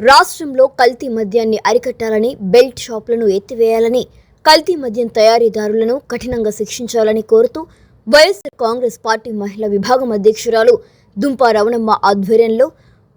రాష్ట్రంలో కల్తీ మద్యాన్ని అరికట్టాలని బెల్ట్ షాపులను ఎత్తివేయాలని కల్తీ మద్యం తయారీదారులను కఠినంగా శిక్షించాలని కోరుతూ వైఎస్ఆర్ కాంగ్రెస్ పార్టీ మహిళా విభాగం అధ్యక్షురాలు దుంపా రవణమ్మ ఆధ్వర్యంలో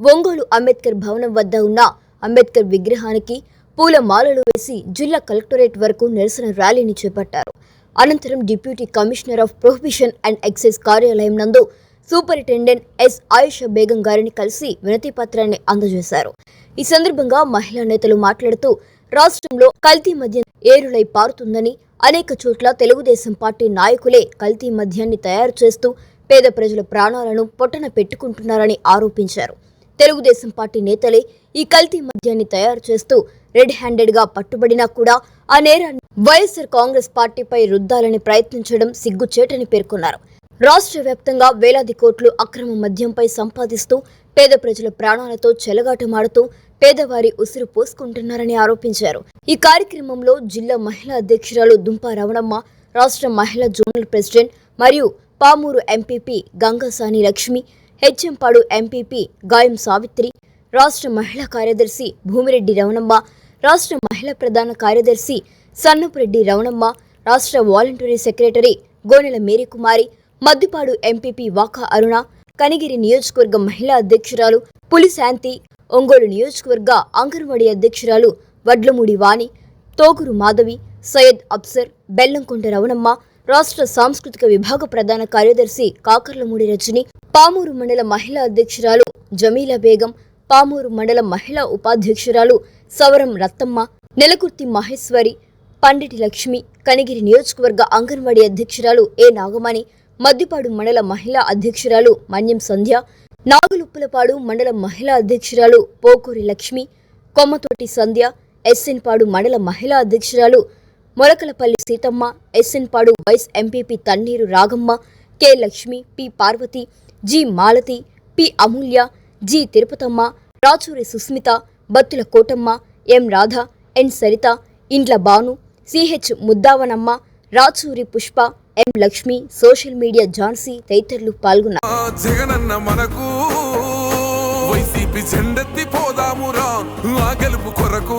ఒంగోలు అంబేద్కర్ భవనం వద్ద ఉన్న అంబేద్కర్ విగ్రహానికి పూల మాలలు వేసి జిల్లా కలెక్టరేట్ వరకు నిరసన ర్యాలీని చేపట్టారు. అనంతరం deputy commissioner of prohibition and excise కార్యాలయం నందు సూపరింటెండెంట్ ఎస్ ఆయుష బేగం గారిని కలిసి వినతి పత్రాన్ని అందజేశారు. ఈ సందర్భంగా మహిళా నేతలు మాట్లాడుతూ రాష్ట్రంలో కల్తీ మద్యం ఏరులై పారుతుందని అనేక చోట్ల తెలుగుదేశం పార్టీ నాయకులే కల్తీ మద్యాన్ని తయారు చేస్తూ పేద ప్రజల ప్రాణాలను పొట్టన పెట్టుకుంటున్నారని ఆరోపించారు. తెలుగుదేశం పార్టీ నేతలే ఈ కల్తీ మద్యాన్ని తయారు చేస్తూ రెడ్ హ్యాండెడ్గా పట్టుబడినా కూడా ఆ నేరాన్ని వైఎస్ఆర్ కాంగ్రెస్ పార్టీపై రుద్దాలని ప్రయత్నించడం సిగ్గుచేటని పేర్కొన్నారు. రాష్ట్ర వ్యాప్తంగా వేలాది కోట్లు అక్రమ మద్యంపై సంపాదిస్తూ పేద ప్రజల ప్రాణాలతో చెలగాటమాడుతూ పేదవారి ఉసిరు పోసుకుంటున్నారని ఆరోపించారు. ఈ కార్యక్రమంలో జిల్లా మహిళా అధ్యక్షురాలు దుంపా రవణమ్మ రాష్ట్ర మహిళా జోనల్ ప్రెసిడెంట్ మరియు పామూరు ఎంపీపీ గంగసాని లక్ష్మి హెచ్ఎంపాడు ఎంపీపీ గాయం సావిత్రి రాష్ట్ర మహిళా కార్యదర్శి భూమిరెడ్డి రవణమ్మ రాష్ట్ర మహిళా ప్రధాన కార్యదర్శి సన్నపురెడ్డి రవణమ్మ రాష్ట్ర voluntary secretary Gonela Marykumari Maddipadu MPP Vaka Aruna Kanigiri నియోజకవర్గ మహిళా అధ్యక్షురాలు పులిశాంతి ఒంగోలు నియోజకవర్గ అంగన్వాడీ అధ్యక్షురాలు వడ్లమూడి వాణి తోగురు మాధవి సయ్యద్ అప్సర్ బెల్లంకొండ రవణమ్మ రాష్ట్ర సాంస్కృతిక విభాగ ప్రధాన కార్యదర్శి కాకర్లమూడి రజని పామూరు మండల మహిళా అధ్యక్షురాలు జమీలా బేగం పామూరు మండల మహిళా ఉపాధ్యక్షురాలు సవరం రత్తమ్మ నెలకుర్తి మహేశ్వరి పండిటి లక్ష్మి కనిగిరి నియోజకవర్గ అంగన్వాడీ అధ్యక్షురాలు ఏ నాగమణి మద్దిపాడు మండల మహిళా అధ్యక్షురాలు మన్యం సంధ్య నాగులుప్పులపాడు మండల మహిళా అధ్యక్షురాలు పోకూరి లక్ష్మి కొమ్మతోటి సంధ్య ఎస్ఎన్పాడు మండల మహిళా అధ్యక్షురాలు Molakalapalli Seethamma ఎస్ఎన్పాడు vice MPP Tanneeru Ragamma K Lakshmi P Parvathi G Malathi P Amulya G Tirupatamma Rachuri Sushmitha Battula Kotamma M Radha N Saritha Indla Bhanu CH Muddavanamma Rachuri Pushpa M Lakshmi social media Jhansi తదితరులు పాల్గొన్నారు. జగనన్న మనకు YCP జెండెత్తి పోదామురా ఆ గెలుపు కొరకు.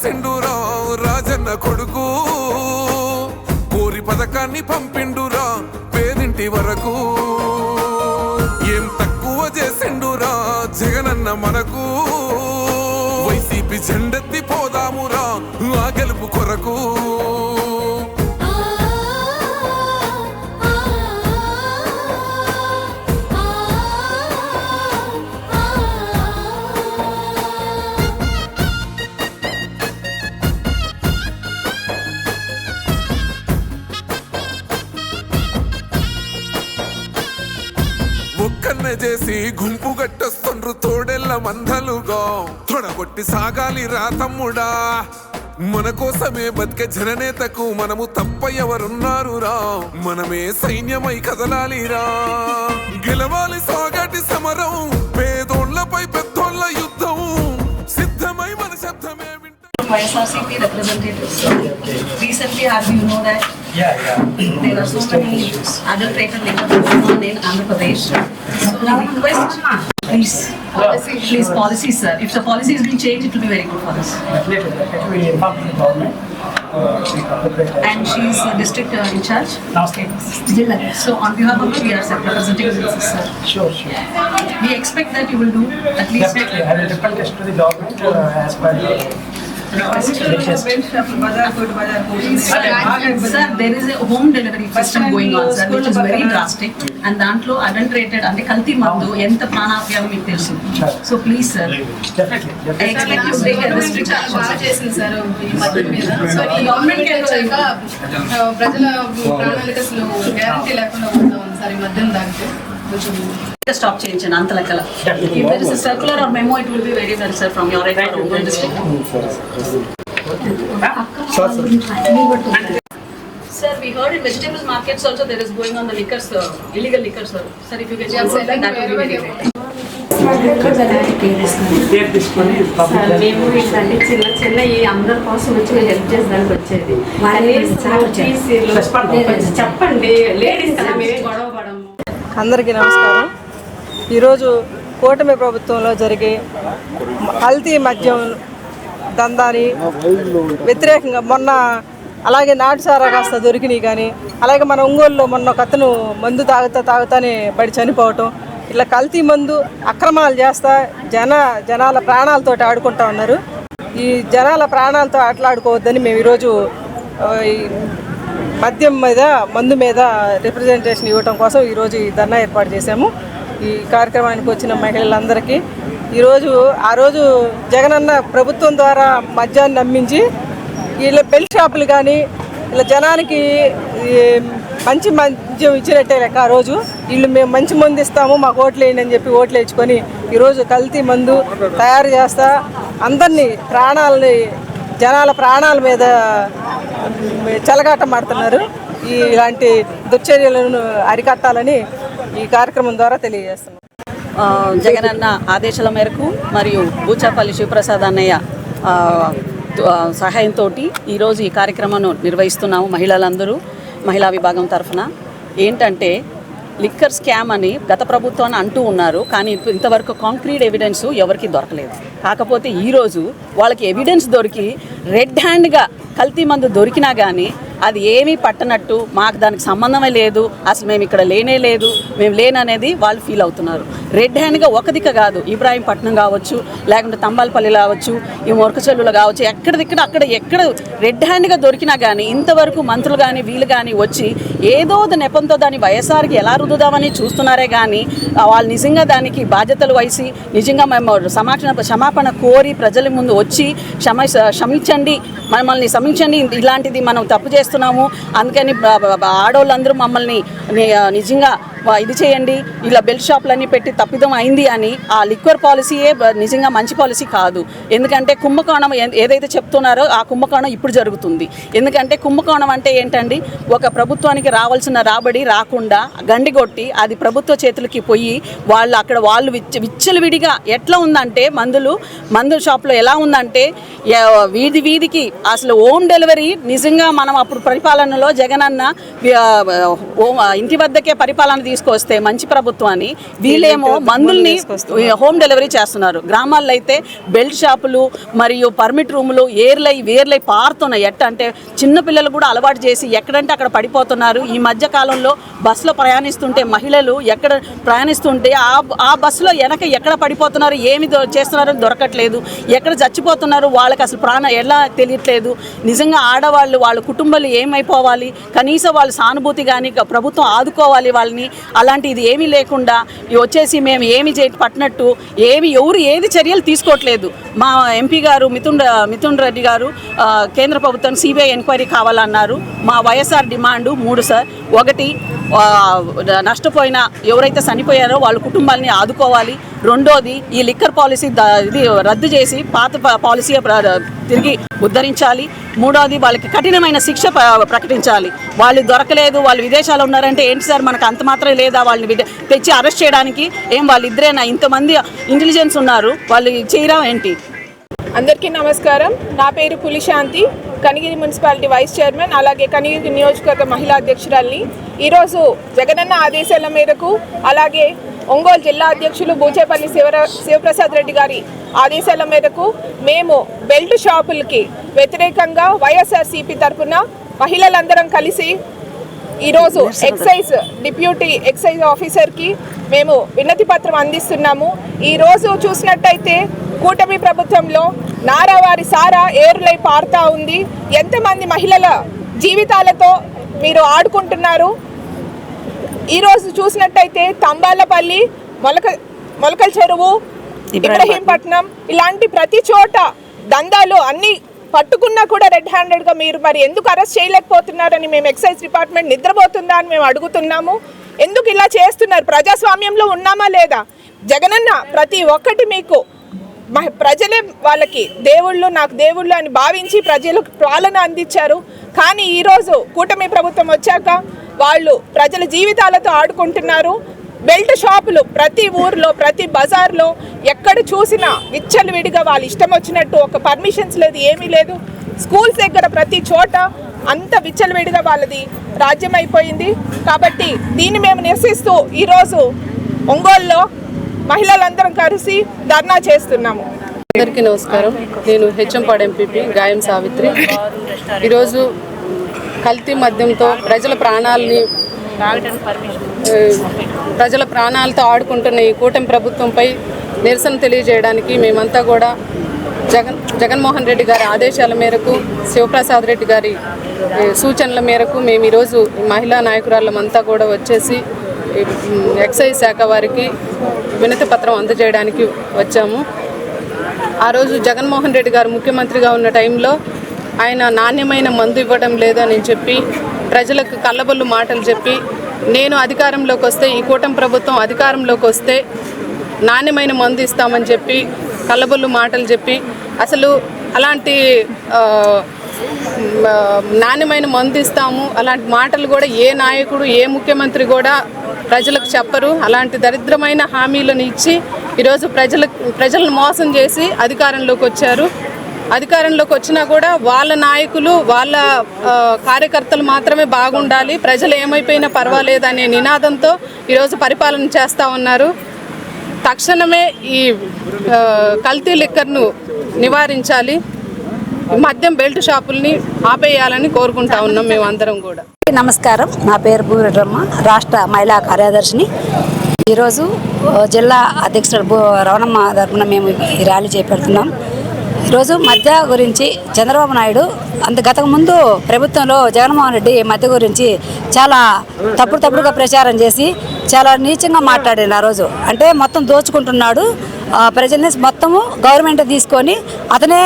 రాసిండురా రాజన్న కొడుకు. కోరి పథకాన్ని పంపిండురా పేదింటి వరకు. ఏం తక్కువ చేసిండురా జగనన్న మనకు. వైసీపీ జెండెత్తి చేసి గుంపు గట్టొస్తుండ్రు తోడెల్ల మందలుగా. తొడగొట్టి సాగాలి రా తమ్ముడా. మన కోసమే బతికే జననేతకు మనము తప్ప ఎవరున్నారు రా మనమే సైన్యమై కదలాలిరా. గెలవాలి సాగటి సమరం పేదోళ్ళపై పెద్దోళ్ళ యుద్ధం. సిద్ధమై మన శబ్దమే వింట YSRCP representatives. Recently, as you Yeah, yeah. there are so many liquor going on in Andhra Pradesh. So we request, please, please policy, sir. If the policy is being changed, it will be very good for us. Definitely, definitely we inform the government. uh. And she is the district uh, in charge. Now state. So on behalf of her, we are representing this, sir. Sure, sure. We expect that you will do at least. Definitely, I will to the government uh, as per the request. Sir, there is a home delivery system going on, sir, which is very drastic. And దాంట్లో adulterated అంటే కల్తీ మందు ఎంత ప్రాణాపాయం మీకు తెలుసు. So please, sir, Definitely, I definitely. expect you to take a restrict చాలా action, బాగా sir. చేసింది సార్ ఈ మద్యం మీద సో ఈ గవర్నమెంట్ వచ్చాక ఆ, ప్రజల ప్రాణాలకు అసలు గ్యారంటీ లేకుండా పోతా ఉంది సార్ ఈ మద్యం తాగితే Stop చేయించండి అంత లెక్కల. If there is a circular or memo, it will be very well, sir, from your end for Ongole district. Sir, we heard in vegetables markets also there is going on the liquor, sir, illegal liquor, sir. Sir, if you can check sir, that, that will be very great. Sir మేము ఇట్లాంటి చిన్న చిన్న ఈ అందరి కోసం వచ్చి మేము help చేసడానికి వచ్చేది చెప్పండి లేడీస్ కదా మేమే గొడవ అందరికీ నమస్కారం. ఈరోజు కూటమి ప్రభుత్వంలో జరిగే కల్తీ మద్యం దందాని వ్యతిరేకంగా మొన్న అలాగే నాటుసారా కాస్త దొరికినాయి కానీ అలాగే మన ఒంగోలులో మొన్న ఒక అతను మందు తాగుతా తాగుతానే పడి చనిపోవటం ఇట్లా కల్తీ మందు అక్రమాలు చేస్తా జన జనాల ప్రాణాలతోటి ఆడుకుంటా ఉన్నారు. ఈ జనాల ప్రాణాలతో ఆటలాడుకోవద్దని మేము ఈరోజు ఈ మద్యం మీద మందు మీద రిప్రజెంటేషన్ ఇవ్వటం కోసం ఈరోజు ఈ ధర్నా ఏర్పాటు చేశాము. ఈ కార్యక్రమానికి వచ్చిన మహిళలందరికీ ఈరోజు ఆ రోజు జగనన్న ప్రభుత్వం ద్వారా మద్యాన్ని నమ్మించి వీళ్ళ బెల్ షాపులు కానీ ఇలా జనానికి ఈ మంచి మద్యం ఇచ్చినట్టే లెక్క ఆ రోజు. వీళ్ళు మేము మంచి మందు ఇస్తాము మాకు ఓట్లు వేయండి అని చెప్పి ఓట్లు వేయించుకొని ఈరోజు కల్తీ మందు తయారు చేస్తా అందరినీ ప్రాణాలని జనాల ప్రాణాల మీద చెలగాటం ఆడుతున్నారు. ఈ ఇలాంటి దుశ్చర్యలను అరికట్టాలని ఈ కార్యక్రమం ద్వారా తెలియజేస్తున్నాం. జగన్ జగనన్న ఆదేశాల మేరకు మరియు బూచాపల్లి శివప్రసాద్ అన్నయ్య సహాయంతో ఈరోజు ఈ కార్యక్రమాన్ని నిర్వహిస్తున్నాము మహిళలందరూ మహిళా విభాగం తరఫున. ఏంటంటే లిక్కర్ స్కామ్ అని గత ప్రభుత్వాన్ని అంటూ ఉన్నారు కానీ ఇంతవరకు కాంక్రీట్ ఎవిడెన్స్ ఎవరికి దొరకలేదు. కాకపోతే ఈరోజు వాళ్ళకి ఎవిడెన్స్ దొరికి రెడ్ హ్యాండ్గా కల్తీ మందు దొరికినా కానీ అది ఏమీ పట్టనట్టు మాకు దానికి సంబంధమే లేదు అసలు మేము ఇక్కడ లేనే లేదు మేము లేననేది వాళ్ళు ఫీల్ అవుతున్నారు. రెడ్ హ్యాండ్గా ఒక దిక్క కాదు ఇబ్రాహీంపట్నం కావచ్చు లేకుంటే తంబాలపల్లి కావచ్చు ఈ మొరకచెల్లులు కావచ్చు ఎక్కడిదిక్కడ అక్కడ ఎక్కడ రెడ్ హ్యాండ్గా దొరికినా కానీ ఇంతవరకు మంత్రులు కానీ వీళ్ళు కానీ వచ్చి ఏదో నెపంతో దాన్ని వైఎస్ఆర్కి ఎలా రుద్దుదామని చూస్తున్నారే కానీ వాళ్ళు నిజంగా దానికి బాధ్యతలు వహిసి నిజంగా మేము సమాక్షణ క్షమాపణ కోరి ప్రజల ముందు వచ్చి క్షమ క్షమించండి మమ్మల్ని క్షమించండి ఇలాంటిది మనం తప్పు చేస్తున్నాము. అందుకని ఆడవాళ్ళందరూ మమ్మల్ని నిజంగా ఇది చేయండి ఇలా బెల్ట్ షాపులన్నీ పెట్టి తప్పిదం అయింది అని ఆ లిక్వర్ పాలసీయే నిజంగా మంచి పాలసీ కాదు. ఎందుకంటే కుంభకోణం ఏదైతే చెప్తున్నారో ఆ కుంభకోణం ఇప్పుడు జరుగుతుంది. ఎందుకంటే కుంభకోణం అంటే ఏంటండి ఒక ప్రభుత్వానికి రావాల్సిన రాబడి రాకుండా గండిగొట్టి అది ప్రభుత్వ చేతులకి పోయి వాళ్ళు అక్కడ వాళ్ళు విచ్చ విచ్చలవిడిగా ఎట్లా ఉందంటే మందులు మందు షాప్లో ఎలా ఉందంటే వీధి వీధికి అసలు హోమ్ డెలివరీ నిజంగా మనం అప్పుడు పరిపాలనలో జగనన్న ఇంటి వద్దకే పరిపాలన తీసుకొస్తే మంచి ప్రభుత్వాన్ని వీళ్ళేమో మందుల్ని హోమ్ డెలివరీ చేస్తున్నారు. గ్రామాల్లో అయితే బెల్ట్ షాపులు మరియు పర్మిట్ రూములు ఏర్లై వేర్లై పారుతున్నాయి. ఎట్ట అంటే చిన్న పిల్లలు కూడా అలవాటు చేసి ఎక్కడంటే అక్కడ పడిపోతున్నారు. ఈ మధ్య కాలంలో బస్సులో ప్రయాణిస్తుంటే మహిళలు ఎక్కడ ప్రయాణిస్తుంటే ఆ ఆ బస్సులో వెనక ఎక్కడ పడిపోతున్నారు ఏమి చేస్తున్నారో దొరకట్లేదు. ఎక్కడ చచ్చిపోతున్నారు వాళ్ళకి అసలు ప్రాణ ఎలా తెలియట్లేదు. నిజంగా ఆడవాళ్ళు వాళ్ళ కుటుంబాలు ఏమైపోవాలి? కనీసం వాళ్ళ సానుభూతి కానీ ప్రభుత్వం ఆదుకోవాలి వాళ్ళని. అలాంటి ఇది ఏమీ లేకుండా ఇవి వచ్చేసి మేము ఏమి చే పట్టినట్టు ఏమి ఎవరు ఏది చర్యలు తీసుకోవట్లేదు. మా ఎంపీ గారు మిథున్ మిథున్ రెడ్డి గారు కేంద్ర ప్రభుత్వం సిబిఐ ఎంక్వైరీ కావాలన్నారు. మా వైఎస్ఆర్ డిమాండ్ మూడు సార్. ఒకటి నష్టపోయిన ఎవరైతే చనిపోయారో వాళ్ళ కుటుంబాలని ఆదుకోవాలి. రెండోది ఈ లిక్కర్ పాలసీ ఇది రద్దు చేసి పాత పాలసీ తిరిగి ఉద్ధరించాలి. మూడోది వాళ్ళకి కఠినమైన శిక్ష ప్రకటించాలి. వాళ్ళు దొరకలేదు వాళ్ళు విదేశాలు ఉన్నారంటే ఏంటి సార్? మనకు అంత మాత్రం లేదా? వాళ్ళని తెచ్చి అరెస్ట్ చేయడానికి ఏం వాళ్ళు ఇద్దరేనా? ఇంతమంది ఇంటెలిజెన్స్ ఉన్నారు. వాళ్ళు చేయరా ఏంటి? అందరికీ నమస్కారం. నా పేరు Pulishanti Kanigiri municipality vice chairman అలాగే కనిగిరి నియోజకవర్గ మహిళా అధ్యక్షురాల్ని. ఈరోజు జగనన్న ఆదేశాల మేరకు అలాగే ఒంగోలు జిల్లా అధ్యక్షులు బూచేపల్లి శివర శివప్రసాద్ రెడ్డి గారి ఆదేశాల మేరకు మేము బెల్ట్ షాపులకి వ్యతిరేకంగా వైఎస్ఆర్సీపీ తరఫున మహిళలందరం కలిసి ఈరోజు ఎక్సైజ్ డిప్యూటీ ఎక్సైజ్ ఆఫీసర్కి మేము వినతి పత్రం అందిస్తున్నాము. ఈరోజు చూసినట్టయితే కూటమి ప్రభుత్వంలో నారావారి సారా ఏరులై పారుతా ఉంది. ఎంతమంది మహిళల జీవితాలతో మీరు ఆడుకుంటున్నారు? ఈరోజు చూసినట్టయితే తంబాలపల్లి మొలక మొలకల చెరువు ఇబ్రహీంపట్నం ఇలాంటి ప్రతి చోట దందాలు అన్ని పట్టుకున్నా కూడా రెడ్ హ్యాండెడ్గా మీరు మరి ఎందుకు అరెస్ట్ చేయలేకపోతున్నారని మేము ఎక్సైజ్ డిపార్ట్మెంట్ నిద్రపోతుందా అని మేము అడుగుతున్నాము. ఎందుకు ఇలా చేస్తున్నారు? ప్రజాస్వామ్యంలో ఉన్నామా లేదా? జగనన్న ప్రతి ఒక్కటి మీకు ప్రజలే వాళ్ళకి దేవుళ్ళు నాకు దేవుళ్ళు అని భావించి ప్రజలకు పాలన అందించారు. కానీ ఈరోజు కూటమి ప్రభుత్వం వచ్చాక వాళ్ళు ప్రజల జీవితాలతో ఆడుకుంటున్నారు. బెల్ట్ షాపులు ప్రతి ఊర్లో ప్రతి బజార్లో ఎక్కడ చూసినా విచ్చలవిడిగా వాళ్ళు ఇష్టం వచ్చినట్టు ఒక పర్మిషన్స్ లేదు ఏమీ లేదు. స్కూల్స్ దగ్గర ప్రతి చోట అంత విచ్చలవిడిగా వాళ్ళది రాజ్యం అయిపోయింది కాబట్టి దీన్ని మేము నిరసిస్తూ ఈరోజు ఒంగోలులో మహిళలందరం కలిసి ధర్నా చేస్తున్నాము. అందరికీ నమస్కారం. నేను హెచ్ఎంపాడు ఎంపీపీ గాయం సావిత్రి. ఈరోజు కల్తీ మద్యంతో ప్రజల ప్రాణాలని ప్రజల ప్రాణాలతో ఆడుకుంటున్న ఈ కూటమి ప్రభుత్వంపై నిరసన తెలియజేయడానికి మేమంతా కూడా జగన్ జగన్మోహన్ రెడ్డి గారి ఆదేశాల మేరకు శివప్రసాద్ రెడ్డి గారి సూచనల మేరకు మేము ఈరోజు మహిళా నాయకురాళ్ళమంతా కూడా వచ్చేసి ఎక్సైజ్ శాఖ వారికి వినతి పత్రం అందజేయడానికి వచ్చాము. ఆ రోజు జగన్మోహన్ రెడ్డి గారు ముఖ్యమంత్రిగా ఉన్న టైంలో ఆయన నాణ్యమైన మందు ఇవ్వడం లేదని చెప్పి ప్రజలకు కళ్ళబొల్లు మాటలు చెప్పి నేను అధికారంలోకి వస్తే ఈ కూటమి ప్రభుత్వం అధికారంలోకి వస్తే నాణ్యమైన మందు ఇస్తామని చెప్పి కళ్ళబొల్లు మాటలు చెప్పి అసలు అలాంటి నాణ్యమైన మందు ఇస్తాము అలాంటి మాటలు కూడా ఏ నాయకుడు ఏ ముఖ్యమంత్రి కూడా ప్రజలకు చెప్పరు. అలాంటి దరిద్రమైన హామీలను ఇచ్చి ఈరోజు ప్రజలకు ప్రజలను మోసం చేసి అధికారంలోకి వచ్చారు. అధికారంలోకి వచ్చినా కూడా వాళ్ళ నాయకులు వాళ్ళ కార్యకర్తలు మాత్రమే బాగుండాలి. ప్రజలు ఏమైపోయినా పర్వాలేదు అనే నినాదంతో ఈరోజు పరిపాలన చేస్తూ ఉన్నారు. తక్షణమే ఈ కల్తీ లిక్కర్ను నివారించాలి. మద్యం బెల్ట్ షాపుల్ని ఆపేయాలని కోరుకుంటా ఉన్నాం మేమందరం కూడా. నమస్కారం. నా పేరు భూరమ్మ రాష్ట్ర మహిళా కార్యదర్శిని. ఈరోజు జిల్లా అధ్యక్షుడు రవణమ్మ తరఫున మేము ఈ ర్యాలీ చేపడుతున్నాం. రోజు మధ్య గురించి చంద్రబాబు నాయుడు అంత గతకు ముందు ప్రభుత్వంలో జగన్మోహన్ రెడ్డి మధ్య గురించి చాలా తప్పుడు తప్పుడుగా ప్రచారం చేసి చాలా నీచంగా మాట్లాడాడు ఆ రోజు. అంటే మొత్తం దోచుకుంటున్నాడు. ప్రజల్ని మొత్తము గవర్నమెంట్ తీసుకొని అతనే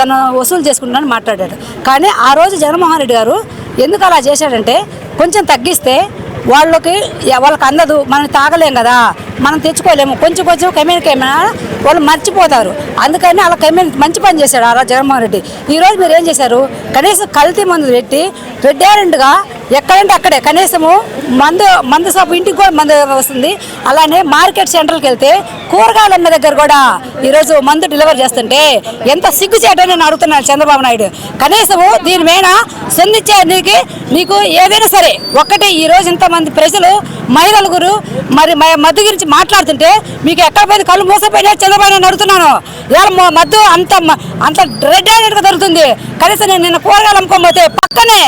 తను వసూలు చేసుకుంటున్నాను మాట్లాడాడు. కానీ ఆ రోజు జగన్మోహన్ రెడ్డి గారు ఎందుకు అలా చేశాడంటే కొంచెం తగ్గిస్తే వాళ్ళకి వాళ్ళకి అందదు మనం తాగలేం కదా మనం తెచ్చుకోలేము. కొంచెం కొంచెం కమ్యూనికేమైనా వాళ్ళు మర్చిపోతారు. అందుకని అలా కమ్యూని మంచి పని చేశాడు ఆ జగన్మోహన్ రెడ్డి. ఈరోజు మీరు ఏం చేశారు? కనీసం కల్తీ మందు పెట్టి రెడ్డారెంట్గా ఎక్కడంటే అక్కడే. కనీసము మందు మందు షాపు ఇంటికి కూడా మందు వస్తుంది. అలానే మార్కెట్ సెంటర్కి వెళ్తే కూరగాయలు అమ్మే దగ్గర కూడా ఈరోజు మందు డెలివరీ చేస్తుంటే ఎంత సిగ్గు నేను అడుగుతున్నాను చంద్రబాబు నాయుడు. కనీసము దీని మీద సంధించే నీకు నీకు ఏదైనా సరే ఒక్కటే ఈ రోజు ఇంతమంది ప్రజలు మహిళల గురు మరి మద్దు గురించి మాట్లాడుతుంటే మీకు ఎక్కడ పోయింది కళ్ళు మూసపోయినా చంద్రబాబు నేను అడుగుతున్నాను. ఇలా మద్దు అంత అంత రెడ్ హ్యాండెడ్గా దొరుకుతుంది కనీసం నేను నిన్న కూరగాయలు అమ్ముకోకపోతే పక్కనే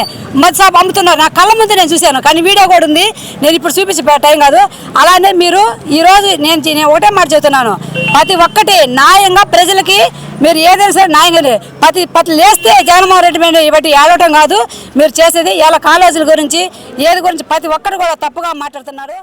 మద్దు షాప్ అమ్ముతున్నారు. నాకు కళ్ళ ముందు నేను చూశాను. కానీ వీడియో కూడా ఉంది. నేను ఇప్పుడు చూపించే టైం కాదు. అలానే మీరు ఈరోజు నేను నేను ఒకటే మాట చెబుతున్నాను. ప్రతి ఒక్కటి న్యాయంగా ప్రజలకి మీరు ఏదైనా సరే న్యాయంగా ప్రతి ప్రతి లేస్తే జగన్మోహన్ రెడ్డి మీద ఇవన్నీ ఏడవటం కాదు. మీరు చేసేది ఇలా కాలేజీల గురించి ఏది గురించి ప్రతి ఒక్కరు కూడా తప్పుగా మాట్లాడుతున్నారు.